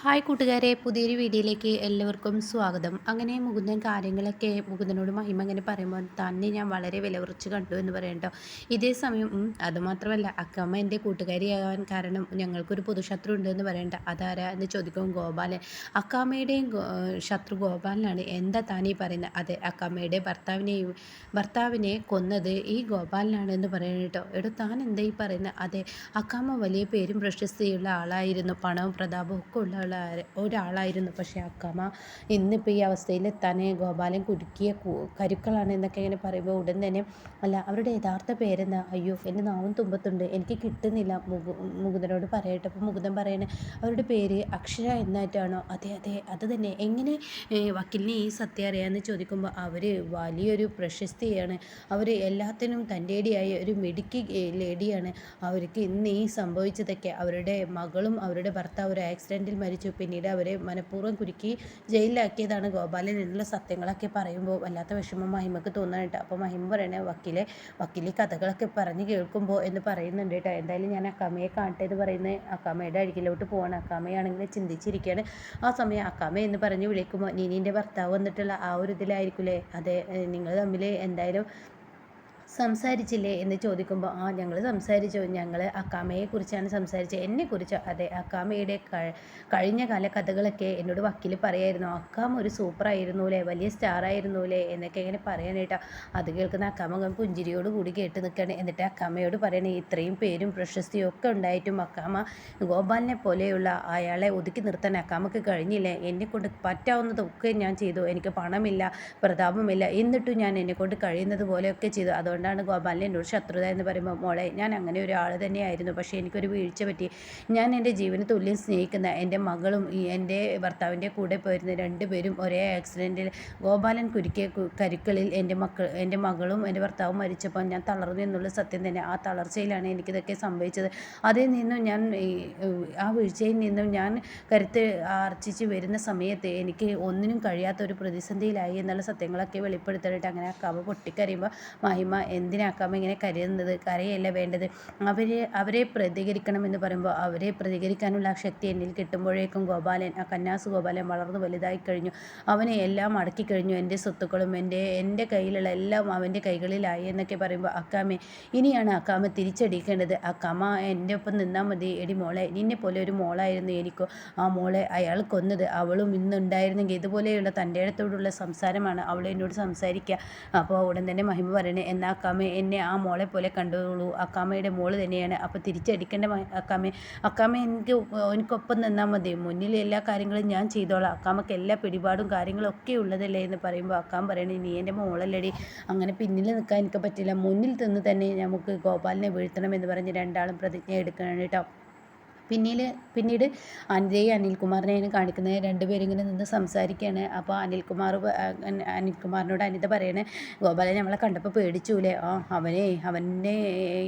Hi കൂട്ടുകാരെ പുതിയൊരു വീഡിയോയിലേക്ക് എല്ലാവർക്കും സ്വാഗതം. അങ്ങനെ മുകുന്ദൻ കാര്യങ്ങളൊക്കെ മുകുന്ദനോട് മഹിമ അങ്ങനെ പറയുമ്പോൾ തന്നെ ഞാൻ വളരെ വിലകുറച്ച് കണ്ടു എന്ന് പറയണ്ടോ ഇതേ സമയം അതുമാത്രമല്ല അക്കമ്മ എന്റെ കൂട്ടുകാരിയാകാൻ കാരണം ഞങ്ങൾക്കൊരു പൊതുശത്രു ഉണ്ടെന്ന് പറയണ്ട അതാരാ എന്ന് ചോദിക്കും ഗോപാലൻ. അക്കാമ്മയുടെയും ശത്രു ഗോപാലനാണ്. എന്താ താനീ പറയുന്നത്? അതെ അക്കാമ്മയുടെ ഭർത്താവിനെയും ഭർത്താവിനെ കൊന്നത് ഈ ഗോപാലനാണ് എന്ന് പറയണം കേട്ടോ എടോ താൻ എന്താ ഈ പറയുന്നത്? അതെ അക്കാമ്മ വലിയ പേരും പ്രശസ്തിയുള്ള ആളായിരുന്നു. പണവും പ്രതാപവും ഒക്കെ ഉള്ള ഒരാളായിരുന്നു. പക്ഷേ അക്കമ്മ ഇന്നിപ്പോൾ ഈ അവസ്ഥയിൽ തന്നെ ഗോപാലൻ കുടുക്കിയ കരുക്കളാണ് എന്നൊക്കെ ഇങ്ങനെ പറയുമ്പോൾ ഉടൻ തന്നെ അല്ല അവരുടെ യഥാർത്ഥ പേരെന്താ? അയ്യോ എന്റെ നാവും തുമ്പത്തുണ്ട്. എനിക്ക് കിട്ടുന്നില്ല. മുകു മുകുന്ദനോട് പറയട്ടെ. അപ്പോൾ മുകുന്ദൻ പറയണേ അവരുടെ പേര് അക്ഷര എന്നായിട്ടാണോ? അതെ അതെ അത് തന്നെ. എങ്ങനെ വക്കീലിനെ ഈ സത്യം അറിയാമെന്ന് ചോദിക്കുമ്പോൾ അവർ വലിയൊരു പ്രശസ്തിയാണ്. അവർ എല്ലാത്തിനും തന്റെടിയായ ഒരു മിടുക്കി ലേഡിയാണ്. അവർക്ക് ഇന്ന് ഈ സംഭവിച്ചതൊക്കെ അവരുടെ മകളും അവരുടെ ഭർത്താവ് ഒരു ആക്സിഡന്റിൽ മരിച്ചു. മരിച്ചു പിന്നീട് അവരെ മനഃപൂർവം കുരുക്കി ജയിലിലാക്കിയതാണ് ഗോപാലൻ എന്നുള്ള സത്യങ്ങളൊക്കെ പറയുമ്പോൾ വല്ലാത്ത വിഷമം മഹിമക്ക് തോന്നാനുണ്ട് അപ്പോൾ മഹിമ പറയണേ വക്കീലെ വക്കീലെ കഥകളൊക്കെ പറഞ്ഞ് കേൾക്കുമ്പോൾ എന്ന് പറയുന്നുണ്ട് കേട്ടോ. എന്തായാലും ഞാൻ അക്കാമയെ കാണട്ടെ എന്ന് പറയുന്നത് അക്കാമയുടെ അടിക്കിലോട്ട് പോവാണ്. അക്കാമയാണെങ്കിൽ ചിന്തിച്ചിരിക്കുകയാണ് ആ സമയം അക്കാമ എന്ന് പറഞ്ഞ് വിളിക്കുമ്പോൾ നീനീന്റെ ഭർത്താവ് വന്നിട്ടുള്ള ആ ഒരു ഇതിലായിരിക്കില്ലേ അതെ നിങ്ങൾ തമ്മിൽ എന്തായാലും സംസാരിച്ചില്ലേ എന്ന് ചോദിക്കുമ്പോൾ ആ ഞങ്ങൾ സംസാരിച്ചു. ഞങ്ങൾ അക്കാമയെക്കുറിച്ചാണ് സംസാരിച്ചത്. എന്നെക്കുറിച്ച് അതെ അക്കാമയുടെ കഴിഞ്ഞ കാല കഥകളൊക്കെ എന്നോട് വക്കീൽ പറയായിരുന്നു. അക്കാമ ഒരു സൂപ്പറായിരുന്നൂലേ വലിയ സ്റ്റാർ അല്ലേ എന്നൊക്കെ ഇങ്ങനെ പറയാനായിട്ടാ അത് കേൾക്കുന്ന അക്കാമ പുഞ്ചിരിയോട് കൂടി കേട്ട് നിൽക്കുകയാണ് എന്നിട്ട് അക്കാമയോട് പറയണേ ഇത്രയും പേരും പ്രശസ്തിയും ഒക്കെ ഉണ്ടായിട്ടും അക്കാമ ഗോപാലിനെ പോലെയുള്ള അയാളെ ഒതുക്കി നിർത്താൻ അക്കാമക്ക് കഴിഞ്ഞില്ലേ? എന്നെ കൊണ്ട് പറ്റാവുന്നതൊക്കെ ഞാൻ ചെയ്തു. എനിക്ക് പണമില്ല പ്രതാപമില്ല. എന്നിട്ടും ഞാൻ എന്നെ കൊണ്ട് കഴിയുന്നത് പോലെയൊക്കെ ചെയ്തു. അതുകൊണ്ട് അതുകൊണ്ടാണ് ഗോപാലിന് എന്നോട് ശത്രുത എന്ന് പറയുമ്പോൾ മോളെ ഞാൻ അങ്ങനെ ഒരാൾ തന്നെയായിരുന്നു. പക്ഷേ എനിക്കൊരു വീഴ്ച പറ്റി. ഞാൻ എന്റെ ജീവന് തുല്യം സ്നേഹിക്കുന്ന എന്റെ മകളും ഈ എന്റെ ഭർത്താവിന്റെ കൂടെ പോയിരുന്ന രണ്ടുപേരും ഒരേ ആക്സിഡന്റിൽ ഗോപാലൻ കുരുക്കിയ കരുക്കളിൽ എന്റെ മക്കൾ എന്റെ മകളും എന്റെ ഭർത്താവും മരിച്ചപ്പോൾ ഞാൻ തളർന്നു എന്നുള്ള സത്യം തന്നെ. ആ തളർച്ചയിലാണ് എനിക്കിതൊക്കെ സംഭവിച്ചത്. അതിൽ നിന്നും ഞാൻ ആ വീഴ്ചയിൽ നിന്നും ഞാൻ കരുത്ത് ആർജിച്ച് വരുന്ന സമയത്ത് എനിക്ക് ഒന്നിനും കഴിയാത്ത ഒരു പ്രതിസന്ധിയിലായി എന്നുള്ള സത്യങ്ങളൊക്കെ വെളിപ്പെടുത്തിയിട്ട് അങ്ങനെ ആ കവ പൊട്ടിക്കറിയുമ്പോൾ മഹിമ എന്തിനാക്കാമ ഇങ്ങനെ കരുതുന്നത് കരയല്ല വേണ്ടത്? അവരെ അവരെ പ്രതികരിക്കണമെന്ന് പറയുമ്പോൾ അവരെ പ്രതികരിക്കാനുള്ള ശക്തി എന്നിൽ കിട്ടുമ്പോഴേക്കും ഗോപാലൻ ആ കന്യാസ് ഗോപാലൻ വളർന്നു വലുതായി കഴിഞ്ഞു. അവനെ എല്ലാം അടക്കി കഴിഞ്ഞു. എന്റെ സ്വത്തുക്കളും എന്റെ എന്റെ കയ്യിലുള്ള എല്ലാം അവന്റെ കൈകളിലായി എന്നൊക്കെ പറയുമ്പോൾ അക്കാമെ ഇനിയാണ് അക്കാമ തിരിച്ചടിക്കേണ്ടത്. അക്കാമ എന്റെ ഒപ്പം നിന്നാൽ മതി. എടി മോളെ നിന്നെ പോലെ ഒരു മോളായിരുന്നു എനിക്കോ. ആ മോളെ അയാൾ കൊന്നത് അവളും ഇന്നുണ്ടായിരുന്നെങ്കിൽ ഇതുപോലെയുള്ള തന്റെ അടുത്തോടുള്ള സംസാരമാണ് അവൾ എന്നോട് സംസാരിക്കുക. അപ്പോൾ ഉടൻ തന്നെ മഹിമ പറയണേ എന്നാൽ അക്കാമ എന്നെ ആ മോളെ പോലെ കണ്ടോളൂ അക്കാമയുടെ മോൾ തന്നെയാണ്. അപ്പോൾ തിരിച്ചടിക്കേണ്ട അക്കാമ അക്കാമ എനിക്ക് എനിക്കൊപ്പം നിന്നാൽ മതി. മുന്നിൽ എല്ലാ കാര്യങ്ങളും ഞാൻ ചെയ്തോളാം. അക്കാമക്ക് എല്ലാ പിടിപാടും കാര്യങ്ങളും ഒക്കെ ഉള്ളതല്ലേ എന്ന് പറയുമ്പോൾ അക്കാമ പറയണേ നീ എന്റെ മോളല്ലടി. അങ്ങനെ പിന്നിൽ നിൽക്കാൻ എനിക്ക് പറ്റില്ല. മുന്നിൽ നിന്ന് തന്നെ നമുക്ക് ഗോപാലിനെ വീഴ്ത്തണം എന്ന് പറഞ്ഞ് രണ്ടാളും പ്രതിജ്ഞ എടുക്കണം കേട്ടോ. പിന്നീട് പിന്നീട് അനിതയും അനിൽകുമാറിനെയാണ് കാണിക്കുന്നത്. രണ്ടുപേരും ഇങ്ങനെ നിന്ന് സംസാരിക്കുകയാണ്. അപ്പോൾ അനിൽകുമാർ അനിൽകുമാറിനോട് അനിത പറയണേ ഗോപാലൻ നമ്മളെ കണ്ടപ്പോൾ പേടിച്ചൂലേ? ആ അവനെ അവനെ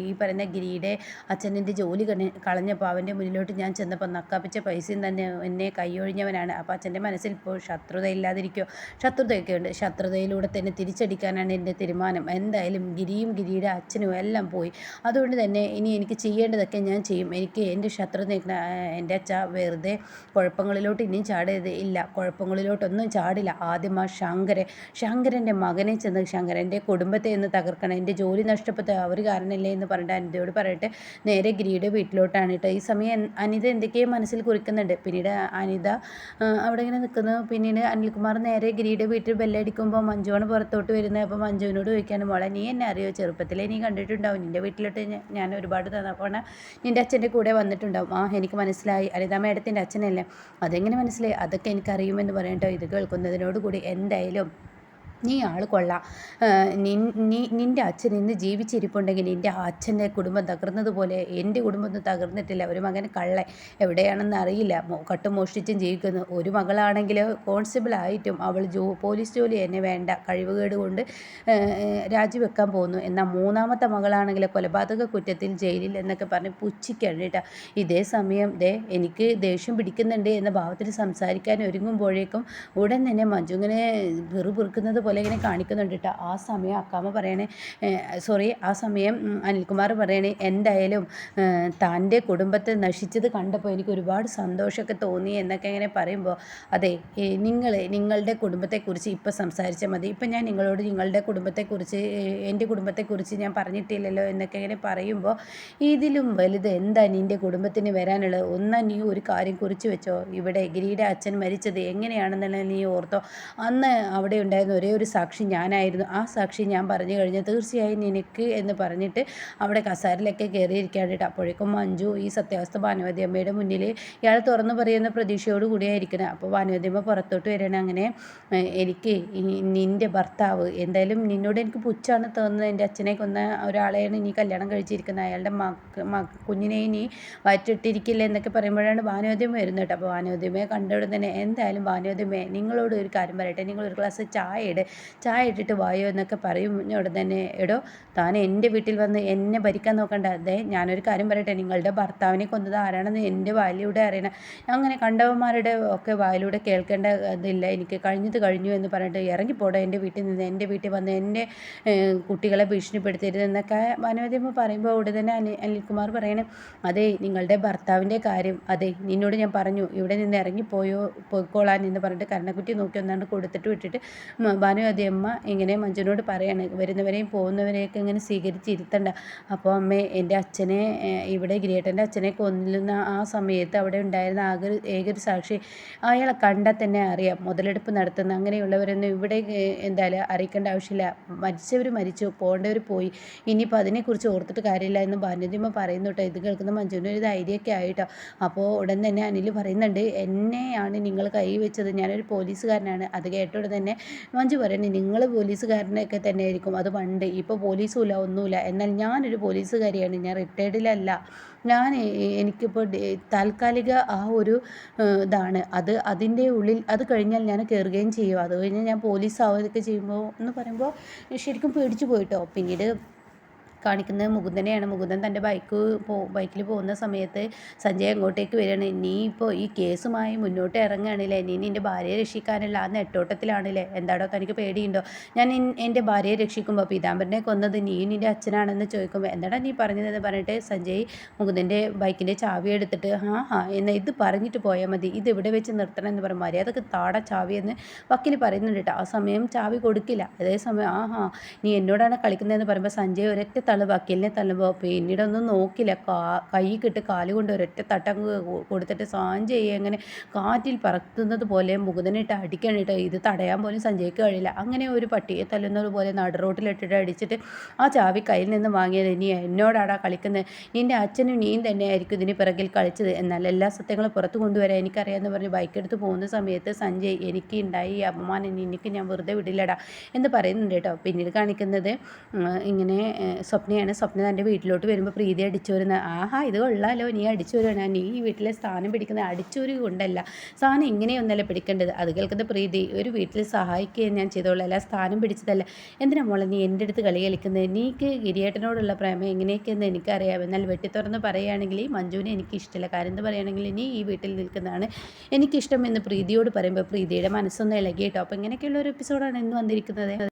ഈ പറയുന്ന ഗിരിയുടെ അച്ഛന്റെ ജോലി കളഞ്ഞപ്പോൾ അവന്റെ മുന്നിലോട്ട് ഞാൻ ചെന്നപ്പോൾ നക്കാപ്പിച്ച പൈസയും തന്നെ എന്നെ കൈയൊഴിഞ്ഞവനാണ്. അപ്പോൾ അച്ഛന്റെ മനസ്സിൽ ഇപ്പോൾ ശത്രുത ഇല്ലാതിരിക്കോ ശത്രുതയൊക്കെ ഉണ്ട് ശത്രുതയിലൂടെ തന്നെ തിരിച്ചടിക്കാനാണ് എന്റെ തീരുമാനം. എന്തായാലും ഗിരിയും ഗിരിയുടെ അച്ഛനും എല്ലാം പോയി. അതുകൊണ്ട് തന്നെ ഇനി എനിക്ക് ചെയ്യേണ്ടതൊക്കെ ഞാൻ ചെയ്യും. എനിക്ക് എന്റെ ശത്രു നിൽക്കുന്ന എന്റെ അച്ഛ വെറുതെ കുഴപ്പങ്ങളിലോട്ട് ഇനിയും ചാടരുത്. ഇല്ല കുഴപ്പങ്ങളിലോട്ടൊന്നും ചാടില്ല. ആദ്യം ആ ശങ്കരൻ ശങ്കരന്റെ മകനെ ചെന്ന് ശങ്കരന്റെ കുടുംബത്തെ ഒന്ന് തകർക്കണം. എന്റെ ജോലി നഷ്ടപ്പെട്ട അവർ കാരണമല്ലേ എന്ന് പറഞ്ഞിട്ട് അനിതയോട് പറയട്ടെ നേരെ ഗിരിയുടെ വീട്ടിലോട്ടാണ് കേട്ടോ. ഈ സമയം അനിത എന്തൊക്കെയോ മനസ്സിൽ കുറിക്കുന്നുണ്ട്. പിന്നീട് അനിത അവിടെ ഇങ്ങനെ നിൽക്കുന്നു. പിന്നീട് അനിൽകുമാർ നേരെ ഗിരിയുടെ വീട്ടിൽ ബെല്ലടിക്കുമ്പോൾ മഞ്ജുവാണ് പുറത്തോട്ട് വരുന്നത്. അപ്പോൾ മഞ്ജുവിനോട് ചോദിക്കാനും മോളെ നീ എന്നെ അറിയോ? ചെറുപ്പത്തിലേ നീ കണ്ടിട്ടുണ്ടാവും. നിന്റെ വീട്ടിലോട്ട് ഞാൻ ഒരുപാട് തന്നപ്പോൾ നിന്റെ അച്ഛന്റെ കൂടെ വന്നിട്ടുണ്ടാവും. എനിക്ക് മനസ്സിലായി. അനിത മേഡത്തിന്റെ അച്ഛനല്ലേ? അതെങ്ങനെ മനസ്സിലായി? അതൊക്കെ എനിക്കറിയുമെന്ന് പറയട്ടോ ഇത് കേൾക്കുന്നതിനോടുകൂടി എന്തായാലും നീ ആൾ കൊള്ളാം. നീ നിന്റെ അച്ഛൻ ഇന്ന് ജീവിച്ചിരിപ്പുണ്ടെങ്കിൽ നിന്റെ അച്ഛന്റെ കുടുംബം തകർന്നതുപോലെ എന്റെ കുടുംബമൊന്നും തകർന്നിട്ടില്ല. ഒരു മകൻ കള്ള എവിടെയാണെന്ന് അറിയില്ല. കട്ടും മോഷ്ടിച്ചും ജീവിക്കുന്നു. ഒരു മകളാണെങ്കിൽ കോൺസ്റ്റബിൾ ആയിട്ടും അവൾ ജോ പോലീസ് ജോലി എന്നെ വേണ്ട. കഴിവുകേട് കൊണ്ട് രാജിവെക്കാൻ പോകുന്നു. എന്നാൽ മൂന്നാമത്തെ മകളാണെങ്കിൽ കൊലപാതക കുറ്റത്തിൽ ജയിലിൽ എന്നൊക്കെ പറഞ്ഞ് പുച്ഛിക്കാണ് ഇതേ സമയം ദേ എനിക്ക് ദേഷ്യം പിടിക്കുന്നുണ്ട് എന്ന ഭാവത്തിൽ സംസാരിക്കാൻ ഒരുങ്ങുമ്പോഴേക്കും ഉടൻ തന്നെ മഞ്ജുങ്ങനെ വെറുപിറുക്കുന്നത് പോലെ ഇങ്ങനെ കാണിക്കുന്നുണ്ട് കേട്ടോ ആ സമയം അക്കാമ്മ പറയണേ സോറി ആ സമയം അനിൽകുമാർ പറയണേ എന്തായാലും തന്റെ കുടുംബത്തെ നശിച്ചത് കണ്ടപ്പോൾ എനിക്ക് ഒരുപാട് സന്തോഷമൊക്കെ തോന്നി എന്നൊക്കെ ഇങ്ങനെ പറയുമ്പോൾ അതെ നിങ്ങൾ നിങ്ങളുടെ കുടുംബത്തെക്കുറിച്ച് ഇപ്പോൾ സംസാരിച്ചാൽ മതി. ഇപ്പം ഞാൻ നിങ്ങളോട് നിങ്ങളുടെ കുടുംബത്തെക്കുറിച്ച് എന്റെ കുടുംബത്തെക്കുറിച്ച് ഞാൻ പറഞ്ഞിട്ടില്ലല്ലോ എന്നൊക്കെ ഇങ്ങനെ പറയുമ്പോൾ ഇതിലും വലുത് എന്താ നിന്റെ കുടുംബത്തിന് വരാനുള്ളത്? ഒന്നാ നീ ഒരു കാര്യം കുറിച്ച് വെച്ചോ. ഇവിടെ ഗിരിയുടെ അച്ഛൻ മരിച്ചത് എങ്ങനെയാണെന്നുള്ള നീ ഓർത്തോ. അന്ന് അവിടെ ഉണ്ടായിരുന്ന ഒരേ ഒരു സാക്ഷി ഞാനായിരുന്നു. ആ സാക്ഷി ഞാൻ പറഞ്ഞു കഴിഞ്ഞാൽ തീർച്ചയായും നിനക്ക് എന്ന് പറഞ്ഞിട്ട് അവിടെ കസാരിലൊക്കെ കയറിയിരിക്കാണ്ടിട്ട് അപ്പോഴേക്കും മഞ്ജു ഈ സത്യാവസ്ഥ ഭാനുവതി അമ്മയുടെ മുന്നിൽ ഇയാൾ തുറന്നു പറയുന്ന പ്രതീക്ഷയോട് കൂടിയായിരിക്കണം. അപ്പോൾ ഭാനുവതി അമ്മ പുറത്തോട്ട് വരണം അങ്ങനെ എനിക്ക് നിന്റെ ഭർത്താവ് എന്തായാലും നിന്നോട് എനിക്ക് പുച്ഛാണ് തോന്നുന്നത്. എന്റെ അച്ഛനെ കൊന്ന ഒരാളെയാണ് നീ കല്യാണം കഴിച്ചിരിക്കുന്നത്. അയാളുടെ മ കുഞ്ഞിനെ നീ വയറ്റിട്ടിരിക്കില്ല എന്നൊക്കെ പറയുമ്പോഴാണ് ഭാനുവദ്യമ വരുന്നത് കേട്ടോ. അപ്പോൾ ഭാനുവദ്യമയെ കണ്ടവിടെ തന്നെ എന്തായാലും ഭാനുവദ്യമേ നിങ്ങളോട് ഒരു കാര്യം പറയട്ടെ. നിങ്ങൾ ഒരു ഗ്ലാസ് ചായ ചായ ഇട്ടിട്ട് വായോ എന്നൊക്കെ പറയും. ഉടൻ തന്നെ എടോ താൻ എന്റെ വീട്ടിൽ വന്ന് എന്നെ ഭരിക്കാൻ നോക്കണ്ട. അതെ ഞാനൊരു കാര്യം പറയട്ടെ. നിങ്ങളുടെ ഭർത്താവിനെ കൊന്നത് ആരാണെന്ന് എന്റെ വായിലൂടെ അറിയണം. അങ്ങനെ കണ്ടവന്മാരുടെ ഒക്കെ വായിലൂടെ കേൾക്കേണ്ട ഇതില്ല എനിക്ക് കഴിഞ്ഞത് കഴിഞ്ഞു എന്ന് പറഞ്ഞിട്ട് ഇറങ്ങിപ്പോടോ എന്റെ വീട്ടിൽ നിന്ന്? എന്റെ വീട്ടിൽ വന്ന് എന്റെ കുട്ടികളെ ഭീഷണിപ്പെടുത്തരുത് എന്നൊക്കെ വനവതിയമ്മ പറയുമ്പോൾ ഉടനെ തന്നെ അനിൽ അനിൽകുമാർ പറയണേ അതെ നിങ്ങളുടെ ഭർത്താവിന്റെ കാര്യം. അതെ നിന്നോട് ഞാൻ പറഞ്ഞു. ഇവിടെ നിന്ന് ഇറങ്ങിപ്പോയോ പോയിക്കോളാൻ എന്ന് പറഞ്ഞിട്ട് കരണക്കുറ്റി നോക്കി ഒന്നാണ്ട് കൊടുത്തിട്ട് വിട്ടിട്ട് മ- അമ്മ ഇങ്ങനെ മഞ്ജുനോട് പറയാണ് വരുന്നവരെയും പോകുന്നവരെയൊക്കെ ഇങ്ങനെ സ്വീകരിച്ചിരുത്തണ്ട. അപ്പോൾ അമ്മ എന്റെ അച്ഛനെ ഇവിടെ ഗ്രേട്ടന്റെ അച്ഛനെ കൊല്ലുന്ന ആ സമയത്ത് അവിടെ ഉണ്ടായിരുന്ന ആകെ ഏകൊരു സാക്ഷി അയാളെ കണ്ടാൽ തന്നെ അറിയാം. മുതലെടുപ്പ് നടത്തുന്ന അങ്ങനെയുള്ളവരൊന്നും ഇവിടെ എന്തായാലും അറിയിക്കേണ്ട ആവശ്യമില്ല. മരിച്ചവർ മരിച്ചു പോകേണ്ടവർ പോയി. ഇനിയിപ്പോൾ അതിനെക്കുറിച്ച് ഓർത്തിട്ട് കാര്യമില്ല എന്ന് ഭാനുതിമ്മ പറയുന്നു കേട്ടോ. ഇത് കേൾക്കുന്ന മഞ്ജുവിന് ഒരു ധൈര്യമൊക്കെ ആയിട്ടോ അപ്പോൾ ഉടൻ തന്നെ അനിൽ പറയുന്നുണ്ട് എന്നെയാണ് നിങ്ങൾ കൈ വെച്ചത് ഞാനൊരു പോലീസുകാരനാണ്. അത് കേട്ടോടെ തന്നെ മഞ്ജു പറയുന്നത് നിങ്ങൾ പോലീസുകാരനൊക്കെ തന്നെ ആയിരിക്കും അത് പണ്ട്. ഇപ്പോൾ പോലീസുമില്ല ഒന്നുമില്ല. എന്നാൽ ഞാനൊരു പോലീസുകാരിയാണ്. ഞാൻ റിട്ടയർഡിലല്ല. ഞാൻ എനിക്കിപ്പോൾ താൽക്കാലിക ആ ഒരു ഇതാണ്. അത് അതിന്റെ ഉള്ളിൽ അത് കഴിഞ്ഞാൽ ഞാൻ കയറുകയും ചെയ്യും. അത് കഴിഞ്ഞാൽ ഞാൻ പോലീസ് ആവുകയൊക്കെ ചെയ്യുമ്പോൾ എന്ന് പറയുമ്പോൾ ശരിക്കും പേടിച്ചു പോയിട്ടോ. പിന്നീട് കാണിക്കുന്നത് മുകുന്ദനെയാണ്. മുകുന്ദൻ തന്റെ ബൈക്ക് പോ ബൈക്കിൽ പോകുന്ന സമയത്ത് സഞ്ജയ് അങ്ങോട്ടേക്ക് വരികയാണ്. നീ ഇപ്പോൾ ഈ കേസുമായി മുന്നോട്ട് ഇറങ്ങുകയാണല്ലേ? നീ നിന്റെ ഭാര്യയെ രക്ഷിക്കാനല്ല ആ നെട്ടോട്ടത്തിലാണല്ലേ? എന്താടോ തനിക്ക് പേടിയുണ്ടോ? ഞാൻ എന്റെ ഭാര്യയെ രക്ഷിക്കുമ്പോൾ പീതാംബരനെ കൊന്നത് നീ നിന്റെ അച്ഛനാണെന്ന് ചോദിക്കുമ്പോൾ എന്താടാ നീ പറഞ്ഞതെന്ന് പറഞ്ഞിട്ട് സഞ്ജയ് മുകുന്ദന്റെ ബൈക്കിന്റെ ചാവി എടുത്തിട്ട് ഹാ ഹാ എന്നാൽ ഇത് പറഞ്ഞിട്ട് പോയാൽ മതി. ഇത് ഇവിടെ വെച്ച് നിർത്തണം എന്ന് പറയും മര്യാദയ്ക്ക് താട ചാവി എന്ന് വക്കീൽ പറയുന്നുണ്ട് കേട്ടോ. ആ സമയം ചാവി കൊടുക്കില്ല. അതേ സമയം ആ ഹാ നീ എന്നോടാണ് കളിക്കുന്നതെന്ന് പറയുമ്പോൾ സഞ്ജയ് ഒരൊറ്റ തള്ളു വക്കീലിനെ തള്ളുമ്പോൾ പിന്നീടൊന്നും നോക്കില്ല. കാ കൈ കിട്ട് കാൽ കൊണ്ട് ഒരൊറ്റ തട്ടങ്ങ് കൊടുത്തിട്ട് സഞ്ജയ് അങ്ങനെ കാറ്റിൽ പറത്തുന്നത് പോലെ മുകുന്ദനിട്ട് അടിക്കണം കേട്ടോ ഇത് തടയാൻ പോലും സഞ്ജയ്ക്ക് കഴിയില്ല. അങ്ങനെ ഒരു പട്ടിയെ തല്ലുന്നത് പോലെ നടുറോട്ടിലിട്ടിട്ട് അടിച്ചിട്ട് ആ ചാവി കയ്യിൽ നിന്ന് വാങ്ങിയത് നീ എന്നോടാടാ കളിക്കുന്നത് നിന്റെ അച്ഛനും നീയും തന്നെയായിരിക്കും ഇതിന് പിറകിൽ കളിച്ചത്. എന്നാൽ എല്ലാ സത്യങ്ങളും പുറത്തു കൊണ്ടുവരാൻ എനിക്കറിയാമെന്ന് പറഞ്ഞ് ബൈക്ക് എടുത്ത് പോകുന്ന സമയത്ത് സഞ്ജയ് എനിക്ക് ഉണ്ടായി ഈ അപമാനം. എനിക്ക് ഞാൻ വെറുതെ വിടില്ലടാ. എന്ന് പറയുന്നുണ്ട് കേട്ടോ. പിന്നീട് കാണിക്കുന്നത് ഇങ്ങനെ സ്വപ്നയാണ്. സ്വപ്ന തന്റെ വീട്ടിലോട്ട് വരുമ്പോൾ പ്രീതി അടിച്ചു വരുന്ന ആഹാ ഇത് കൊള്ളാലോ നീ അടിച്ചു വരുവാണ് നീ ഈ വീട്ടിലെ സ്ഥാനം പിടിക്കുന്ന അടിച്ചൊരു കൊണ്ടല്ല. സ്ഥാനം ഇങ്ങനെയൊന്നല്ല പിടിക്കേണ്ടത്. അത് കേൾക്കുന്ന പ്രീതി ഒരു വീട്ടിൽ സഹായിക്കുകയും ഞാൻ ചെയ്തോളാം. അല്ല സ്ഥാനം പിടിച്ചതല്ല. എന്തിനാ മോളെ നീ എന്റെ അടുത്ത് കളി കളിക്കുന്നത് നീക്ക് ഗിരിയേട്ടനോടുള്ള പ്രേമം എങ്ങനെയൊക്കെയെന്ന് എനിക്കറിയാം. എന്നാൽ വെട്ടിത്തുറന്ന് പറയുകയാണെങ്കിൽ ഈ മഞ്ജുവിനെ എനിക്ക് ഇഷ്ടമില്ല കാര്യം എന്ന് പറയുകയാണെങ്കിൽ നീ ഈ വീട്ടിൽ നിൽക്കുന്നതാണ് എനിക്കിഷ്ടം എന്ന് പ്രീതിയോട് പറയുമ്പോൾ പ്രീതിയുടെ മനസ്സൊന്ന് ഇളകിയിട്ടോ? അപ്പോൾ ഇങ്ങനെയൊക്കെയുള്ള ഒരു എപ്പിസോഡാണ് ഇന്ന് വന്നിരിക്കുന്നത്.